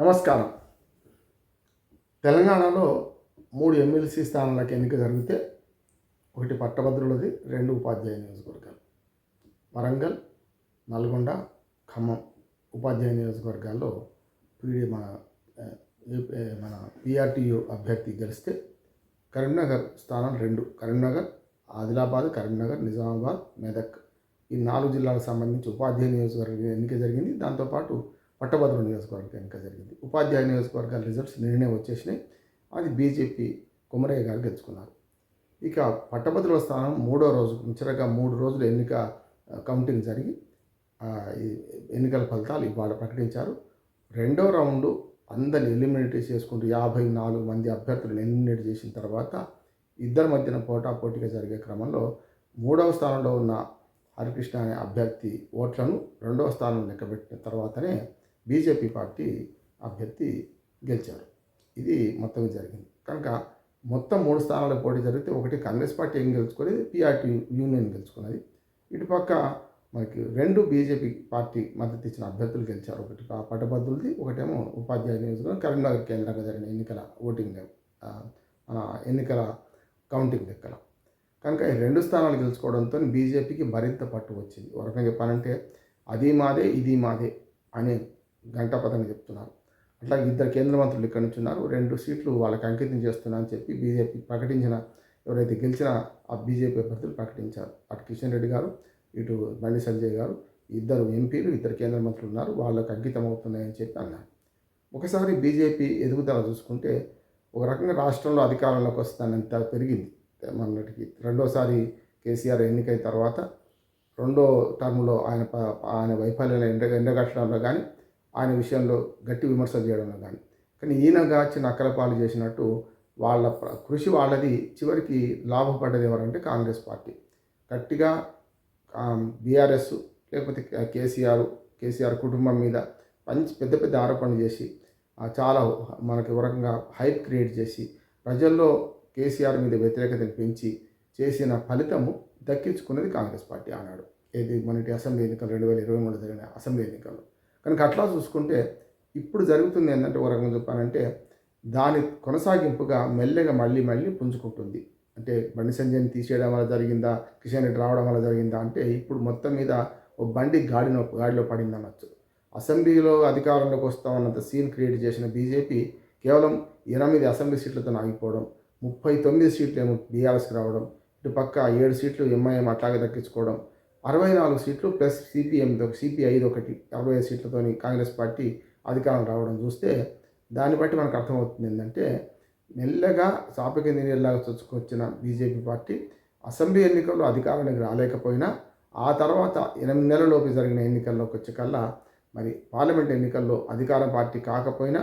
నమస్కారం. తెలంగాణలో మూడు ఎమ్మెల్సీ స్థానాలకు ఎన్నిక జరిగితే ఒకటి పట్టభద్రులది రెండు ఉపాధ్యాయ నియోజకవర్గాలు. వరంగల్ నల్గొండ ఖమ్మం ఉపాధ్యాయ నియోజకవర్గాల్లో పీడి మన మన పిఆర్టీయు అభ్యర్థి గెలిస్తే కరీంనగర్ స్థానం రెండు. కరీంనగర్ ఆదిలాబాద్ కరీంనగర్ నిజామాబాద్ మెదక్. ఈ నాలుగు జిల్లాలకు సంబంధించి ఉపాధ్యాయ నియోజకవర్గం ఎన్నిక జరిగింది. దాంతోపాటు పట్టభద్రుల నియోజకవర్గం కనుక జరిగింది. ఉపాధ్యాయ నియోజకవర్గాల రిజల్ట్స్ నిన్ననే వచ్చేసినాయి. అది బీజేపీ కుమరయ్య గారు గెలుచుకున్నారు. ఇక పట్టభద్రుల స్థానం మూడో రోజు ముచ్చటగా మూడు రోజులు ఎన్నిక కౌంటింగ్ జరిగి ఎన్నికల ఫలితాలు ఇవాళ ప్రకటించారు. రెండో రౌండ్ అందరిని ఎలిమినేట్ చేసుకుంటూ యాభై నాలుగు మంది అభ్యర్థులను ఎలిమినేట్ చేసిన తర్వాత ఇద్దరి మధ్యన పోటాపోటీగా జరిగే క్రమంలో మూడవ స్థానంలో ఉన్న హరికృష్ణ అనే అభ్యర్థి ఓట్లను రెండవ స్థానం లెక్కబెట్టిన తర్వాతనే బీజేపీ పార్టీ అభ్యర్థి గెలిచారు. ఇది మొత్తం జరిగింది. కనుక మొత్తం మూడు స్థానాల పోటీ జరిగితే ఒకటి కాంగ్రెస్ పార్టీ ఏం గెలుచుకునేది? PRT union గెలుచుకున్నది. ఇటుపక్క మనకి రెండు బీజేపీ పార్టీ మద్దతు ఇచ్చిన అభ్యర్థులు గెలిచారు. ఒకటి ప- పట్టభద్రులది ఒకటేమో ఉపాధ్యాయ నియోజకవర్గం కరీంనగర్ కేంద్రంగా జరిగిన ఎన్నికల ఓటింగ్ మన ఎన్నికల కౌంటింగ్ లెక్కల. కనుక ఈ రెండు స్థానాలు గెలుచుకోవడంతో బీజేపీకి మరింత పట్టు వచ్చింది. ఒక రకంగా చెప్పాలంటే అది మాదే ఇది మాదే అనే గంటపదంగా చెప్తున్నారు. అట్లా ఇద్దరు కేంద్ర మంత్రులు ఇక్కడ నుంచి ఉన్నారు. రెండు సీట్లు వాళ్ళకి అంకితం చేస్తున్నా అని చెప్పి బీజేపీ ప్రకటించిన ఎవరైతే గెలిచిన ఆ బీజేపీ అభ్యర్థులు ప్రకటించారు. అటు కిషన్ రెడ్డి గారు ఇటు బండి సంజయ్ గారు ఇద్దరు ఎంపీలు ఇద్దరు కేంద్ర మంత్రులు ఉన్నారు. వాళ్ళకి అంకితం అవుతున్నాయని చెప్పి అన్నారు. ఒకసారి బీజేపీ ఎదుగుదల చూసుకుంటే ఒక రకంగా రాష్ట్రంలో అధికారంలోకి వస్తానంత పెరిగింది. మొన్నటికి రెండోసారి కేసీఆర్ ఎన్నికైన తర్వాత రెండో టర్మ్లో ఆయన ప- ఆయన వైఫల్యాలు ఎండ ఎండగట్టడంలో కానీ ఆయన విషయంలో గట్టి విమర్శలు చేయడంలో కానీ కానీ ఈయనగా చిన్న అక్కలపాలు చేసినట్టు వాళ్ళ కృషి వాళ్ళది. చివరికి లాభపడ్డది ఎవరంటే కాంగ్రెస్ పార్టీ. గట్టిగా బీఆర్ఎస్ లేకపోతే కేసీఆర్ కేసీఆర్ కుటుంబం మీద మంచి పెద్ద పెద్ద ఆరోపణలు చేసి చాలా మనకి వరకంగా రకంగా హైప్ క్రియేట్ చేసి ప్రజల్లో కేసీఆర్ మీద వ్యతిరేకతను పెంచి చేసిన ఫలితము దక్కించుకున్నది కాంగ్రెస్ పార్టీ ఆనాడు. ఏది మనటి అసెంబ్లీ ఎన్నికలు రెండు వేల ఇరవై మూడు జరిగిన అసెంబ్లీ ఎన్నికలు కనుక అట్లా చూసుకుంటే ఇప్పుడు జరుగుతుంది ఏంటంటే ఒక రకంగా చెప్పాలంటే దాని కొనసాగింపుగా మెల్లగా మళ్ళీ మళ్ళీ పుంజుకుంటుంది. అంటే బండి సంజయ్ని తీసేయడం వల్ల జరిగిందా కిషన్ రెడ్డి రావడం వల్ల జరిగిందా అంటే ఇప్పుడు మొత్తం మీద ఓ బండి గాడిలో గాడిలో పడింది అనొచ్చు. అసెంబ్లీలో అధికారంలోకి వస్తామన్నంత సీన్ క్రియేట్ చేసిన బీజేపీ కేవలం ఎనిమిది అసెంబ్లీ సీట్లతో ఆగిపోవడం ముప్పై తొమ్మిది సీట్లు ఏమో బీఆర్ఎస్కి రావడం ఇటు పక్క ఏడు సీట్లు ఎంఐఎం అట్లాగే దక్కించుకోవడం అరవై నాలుగు సీట్లు ప్లస్ సిపిఎంతో సిపిఐది ఒకటి అరవై ఐదు సీట్లతోని కాంగ్రెస్ పార్టీ అధికారం రావడం చూస్తే దాన్ని బట్టి మనకు అర్థమవుతుంది ఏంటంటే మెల్లగా సాపకి నీళ్ళలాగా చొచ్చుకొచ్చిన బీజేపీ పార్టీ అసెంబ్లీ ఎన్నికల్లో అధికారానికి రాలేకపోయినా ఆ తర్వాత ఎనిమిది నెలలలోపు జరిగిన ఎన్నికల్లోకి వచ్చే కల్లా మరి పార్లమెంట్ ఎన్నికల్లో అధికార పార్టీ కాకపోయినా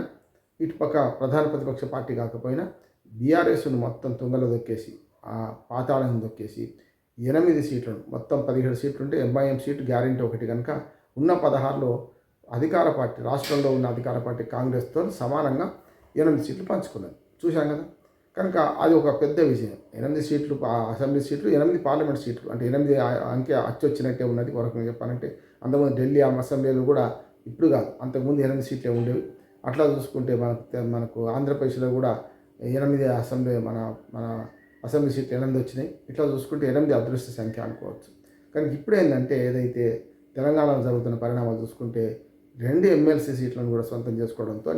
ఇటుపక్క ప్రధాన ప్రతిపక్ష పార్టీ కాకపోయినా బీఆర్ఎస్ను మొత్తం తుంగలో దొక్కేసి ఆ పాతాళం దొక్కేసి ఎనిమిది సీట్లను మొత్తం పదిహేడు సీట్లు ఉంటే ఎంఐఎం సీట్ గ్యారెంటీ ఒకటి కనుక ఉన్న పదహారులో అధికార పార్టీ రాష్ట్రంలో ఉన్న అధికార పార్టీ కాంగ్రెస్తో సమానంగా ఎనిమిది సీట్లు పంచుకున్నది. చూశాం కదా? కనుక అది ఒక పెద్ద విజయం. ఎనిమిది సీట్లు అసెంబ్లీ సీట్లు ఎనిమిది పార్లమెంట్ సీట్లు అంటే ఎనిమిది అంకె అచ్చొచ్చినట్టే ఉన్నది వరకు చెప్పాలంటే. అంతకుముందు ఢిల్లీ ఆ అసెంబ్లీలు కూడా ఇప్పుడు కాదు అంతకుముందు ఎనిమిది సీట్లే ఉండేవి. అట్లా చూసుకుంటే మనకు మనకు ఆంధ్రప్రదేశ్లో కూడా ఎనిమిది అసెంబ్లీ మన మన అసెంబ్లీ సీట్లు ఎనిమిది వచ్చినాయి. ఇట్లా చూసుకుంటే ఎనిమిది అదృష్ట సంఖ్య అనుకోవచ్చు. కానీ ఇప్పుడు ఏంటంటే ఏదైతే తెలంగాణలో జరుగుతున్న పరిణామాలు చూసుకుంటే రెండు ఎమ్మెల్సీ సీట్లను కూడా సొంతం చేసుకోవడంతో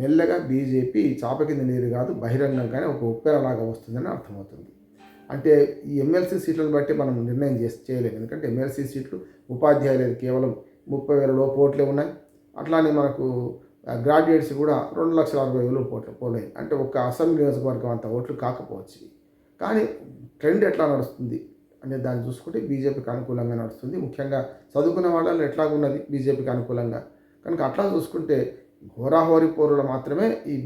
మెల్లగా బీజేపీ చాప కింద నీరు కాదు బహిరంగంగానే ఒక ఉప్పెరలాగా వస్తుందని అర్థమవుతుంది. అంటే ఈ ఎమ్మెల్సీ సీట్లను బట్టి మనం నిర్ణయం చేసి చేయలేము. ఎందుకంటే ఎమ్మెల్సీ సీట్లు ఉపాధ్యాయులు కేవలం ముప్పై వేల లోపు ఓట్లే ఉన్నాయి. అట్లానే మనకు గ్రాడ్యుయేట్స్ కూడా రెండు లక్షల అరవై వేలు ఓట్లు పోలేదు అంటే ఒక అసెంబ్లీ నియోజకవర్గం అంత ఓట్లు కాకపోవచ్చు. కానీ ట్రెండ్ ఎట్లా నడుస్తుంది అనే దాన్ని చూసుకుంటే బీజేపీకి అనుకూలంగా నడుస్తుంది. ముఖ్యంగా చదువుకున్న వాళ్ళలో ఎట్లాగున్నది బీజేపీకి అనుకూలంగా. కనుక అట్లా చూసుకుంటే హోరాహోరి పోరులో మాత్రమే ఈ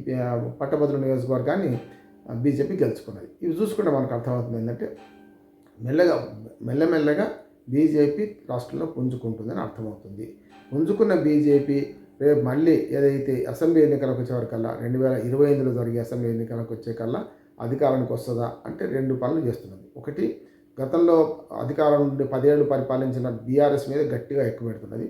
పట్టభద్రుల నియోజకవర్గాన్ని బీజేపీ గెలుచుకున్నది. ఇవి చూసుకుంటే మనకు అర్థమవుతుంది ఏంటంటే మెల్లగా మెల్లమెల్లగా బీజేపీ రాష్ట్రంలో పుంజుకుంటుందని అర్థమవుతుంది. పుంజుకున్న బీజేపీ రేపు మళ్ళీ ఏదైతే అసెంబ్లీ ఎన్నికలకు వచ్చేవరకల్లా రెండు వేల ఇరవై ఐదులో జరిగే అసెంబ్లీ ఎన్నికలకు వచ్చే కల్లా అధికారానికి వస్తుందా అంటే రెండు పనులు చేస్తున్నది. ఒకటి గతంలో అధికారం నుండి పదేళ్ళు పరిపాలించిన బీఆర్ఎస్ మీద గట్టిగా ఎక్కువ పెడుతున్నది.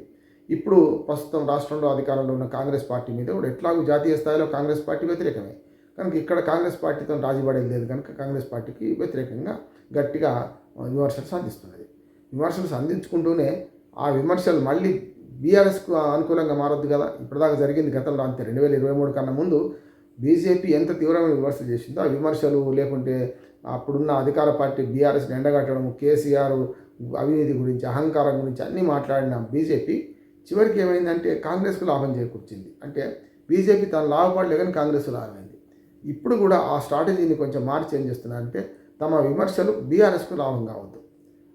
ఇప్పుడు ప్రస్తుతం రాష్ట్రంలో అధికారంలో ఉన్న కాంగ్రెస్ పార్టీ మీద కూడా ఎట్లాగూ జాతీయ స్థాయిలో కాంగ్రెస్ పార్టీ వ్యతిరేకమే. కనుక ఇక్కడ కాంగ్రెస్ పార్టీతో రాజీపడేది లేదు కనుక కాంగ్రెస్ పార్టీకి వ్యతిరేకంగా గట్టిగా విమర్శలు సంధిస్తున్నది. విమర్శలు సంధించుకుంటూనే ఆ విమర్శలు మళ్ళీ బీఆర్ఎస్కు అనుకూలంగా మారొద్దు కదా. ఇప్పటిదాకా జరిగింది గతంలో అంతే. రెండు వేల ఇరవై మూడు కన్నా ముందు బీజేపీ ఎంత తీవ్రమైన విమర్శలు చేసిందో ఆ విమర్శలు లేకుంటే అప్పుడున్న అధికార పార్టీ బీఆర్ఎస్ని ఎండగట్టడం కేసీఆర్ అవినీతి గురించి అహంకారం గురించి అన్నీ మాట్లాడిన బీజేపీ చివరికి ఏమైందంటే కాంగ్రెస్కు లాభం చేకూర్చింది. అంటే బీజేపీ తన లాభపడలే కానీ కాంగ్రెస్ లాభమైంది ఇప్పుడు కూడా ఆ స్ట్రాటజీని కొంచెం మార్చి ఏం చేస్తున్నారంటే తమ విమర్శలు బీఆర్ఎస్కు లాభం కావద్దు.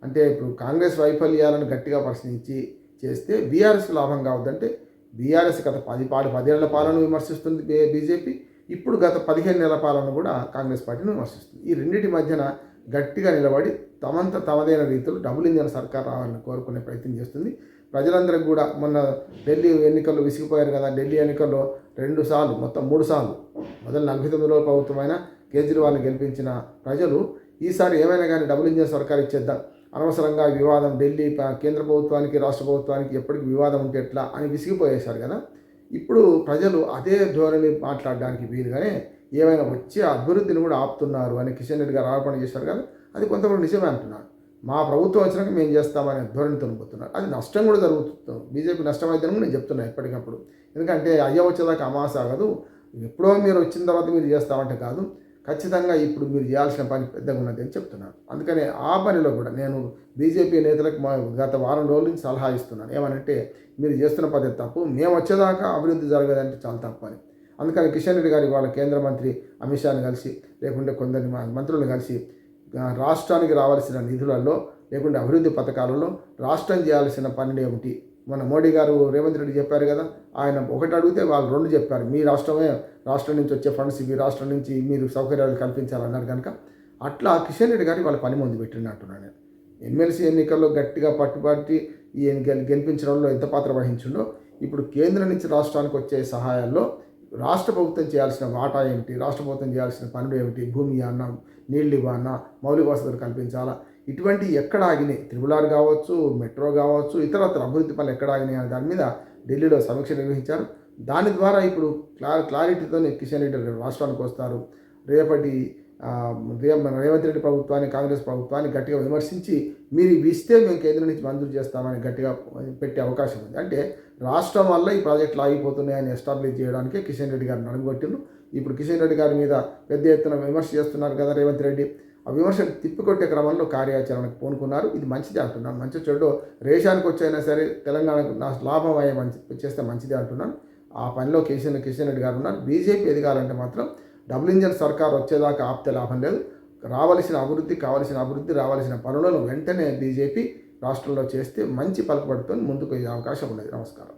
అంటే ఇప్పుడు కాంగ్రెస్ వైఫల్యాలను గట్టిగా ప్రశ్నించి చేస్తే బీఆర్ఎస్కు లాభం కావద్దంటే బీఆర్ఎస్ గత పది పాడు పదేళ్ళ పాలన విమర్శిస్తుంది బీజేపీ. ఇప్పుడు గత పదిహేను నెలల పాలన కూడా కాంగ్రెస్ పార్టీని విమర్శిస్తుంది. ఈ రెండింటి మధ్యన గట్టిగా నిలబడి తమంత తమదైన రీతిలో డబుల్ ఇంజన్ సర్కార్ రావాలని కోరుకునే ప్రయత్నం చేస్తుంది. ప్రజలందరికీ కూడా మొన్న ఢిల్లీ ఎన్నికల్లో విసిగిపోయారు కదా ఢిల్లీ ఎన్నికల్లో రెండు సార్లు మొత్తం మూడు సార్లు మొదలు నలభై తొమ్మిది రోజుల ప్రభుత్వమైన కేజ్రీవాల్ని గెలిపించిన ప్రజలు ఈసారి ఏమైనా కానీ డబుల్ ఇంజన్ సర్కార్ ఇచ్చేద్దాం. అనవసరంగా వివాదం ఢిల్లీ కేంద్ర ప్రభుత్వానికి రాష్ట్ర ప్రభుత్వానికి ఎప్పటికి వివాదం ఉంటే ఎట్లా అని విసిగిపోయేశారు కదా. ఇప్పుడు ప్రజలు అదే ధోరణి మాట్లాడడానికి వీలుగానే ఏమైనా వచ్చే అభివృద్ధిని కూడా ఆపుతున్నారు అని కిషన్ రెడ్డి గారు ఆరోపణ చేశారు కదా అది కొంతమంది నిజమే అంటున్నారు. మా ప్రభుత్వం వచ్చినాక మేము చేస్తామనే ధోరణితో పోతున్నారు అది నష్టం కూడా జరుగుతుంది. బీజేపీ నష్టం కూడా నేను చెప్తున్నాను ఎప్పటికప్పుడు. ఎందుకంటే అయ్య వచ్చేదాకా అమాస కాదు ఎప్పుడో మీరు వచ్చిన తర్వాత మీరు చేస్తామంటే కాదు. ఖచ్చితంగా ఇప్పుడు మీరు చేయాల్సిన పని పెద్దగా ఉన్నది అని చెప్తున్నాను. అందుకనే ఆ పనిలో కూడా నేను బీజేపీ నేతలకు మా గత వారం రోజుల నుంచి సలహా ఇస్తున్నాను. ఏమనంటే మీరు చేస్తున్న పద్ధతి తప్పు మేము వచ్చేదాకా అభివృద్ధి జరగదంటే చాలా తప్పు అని. అందుకని కిషన్ రెడ్డి గారి వాళ్ళ కేంద్ర మంత్రి అమిత్ షాని కలిసి లేకుంటే కొందరి మంత్రులను కలిసి రాష్ట్రానికి రావాల్సిన నిధులలో లేకుంటే అభివృద్ధి పథకాలలో రాష్ట్రం చేయాల్సిన పనులు ఏమిటి? మన మోడీ గారు రేవంత్ రెడ్డి చెప్పారు కదా ఆయన ఒకటి అడిగితే వాళ్ళు రెండు చెప్పారు. మీ రాష్ట్రమే రాష్ట్రం నుంచి వచ్చే ఫండ్స్ మీ రాష్ట్రం నుంచి మీరు సౌకర్యాలు కల్పించాలన్నారు కనుక అట్లా కిషన్ రెడ్డి గారికి వాళ్ళ పని ముందు పెట్టినట్టున్నాను నేను. ఎమ్మెల్సీ ఎన్నికల్లో గట్టిగా పట్టుబట్టి ఈ గెలిపించడంలో ఎంత పాత్ర వహించిండో ఇప్పుడు కేంద్రం నుంచి రాష్ట్రానికి వచ్చే సహాయాల్లో రాష్ట్ర ప్రభుత్వం చేయాల్సిన వాటా ఏమిటి రాష్ట్ర ప్రభుత్వం చేయాల్సిన పనులు ఏమిటి భూమి అన్న నీళ్ళు ఇవ్వన్నా మౌలిక వసతులు కల్పించాలా ఇటువంటి ఎక్కడ ఆగినాయి? త్రిబులార్ కావచ్చు మెట్రో కావచ్చు ఇతరత్ర అభివృద్ధి పనులు ఎక్కడ ఆగినాయి అనే దాని మీద ఢిల్లీలో సమీక్ష నిర్వహించారు. దాని ద్వారా ఇప్పుడు క్లా క్లారిటీతో కిషన్ రెడ్డి రాష్ట్రానికి వస్తారు. రేపటి రేవంత్ రెడ్డి ప్రభుత్వాన్ని కాంగ్రెస్ ప్రభుత్వాన్ని గట్టిగా విమర్శించి మీరు ఇవి ఇస్తే మేము కేంద్రం నుంచి మంజూరు చేస్తామని గట్టిగా పెట్టే అవకాశం ఉంది. అంటే రాష్ట్రం వల్ల ఈ ప్రాజెక్టులు ఆగిపోతున్నాయని ఎస్టాబ్లిష్ చేయడానికి కిషన్ రెడ్డి గారిని అడుగుపెట్టిండ్రు ఇప్పుడు కిషన్ రెడ్డి గారి మీద పెద్ద ఎత్తున విమర్శ చేస్తున్నారు కదా రేవంత్ రెడ్డి. ఆ విమర్శలు తిప్పికొట్టే క్రమంలో కార్యాచరణకు పూనుకున్నారు. ఇది మంచిది అంటున్నాను. మంచి చెడు రేషానికి వచ్చైనా సరే తెలంగాణకు నా లాభం అయ్యే మంచి చేస్తే మంచిదే అంటున్నాను. ఆ పనిలో కిషన్ కిషన్ రెడ్డి గారు ఉన్నారు. బీజేపీ ఎదగాలంటే మాత్రం డబుల్ ఇంజన్ సర్కార్ వచ్చేదాకా ఆప్తే లాభం లేదు. రావలసిన అభివృద్ధి కావలసిన అభివృద్ధి రావాల్సిన పనులను వెంటనే బీజేపీ రాష్ట్రంలో చేస్తే మంచి పలుకుబడితో ముందుకు అవకాశం ఉన్నది. నమస్కారం.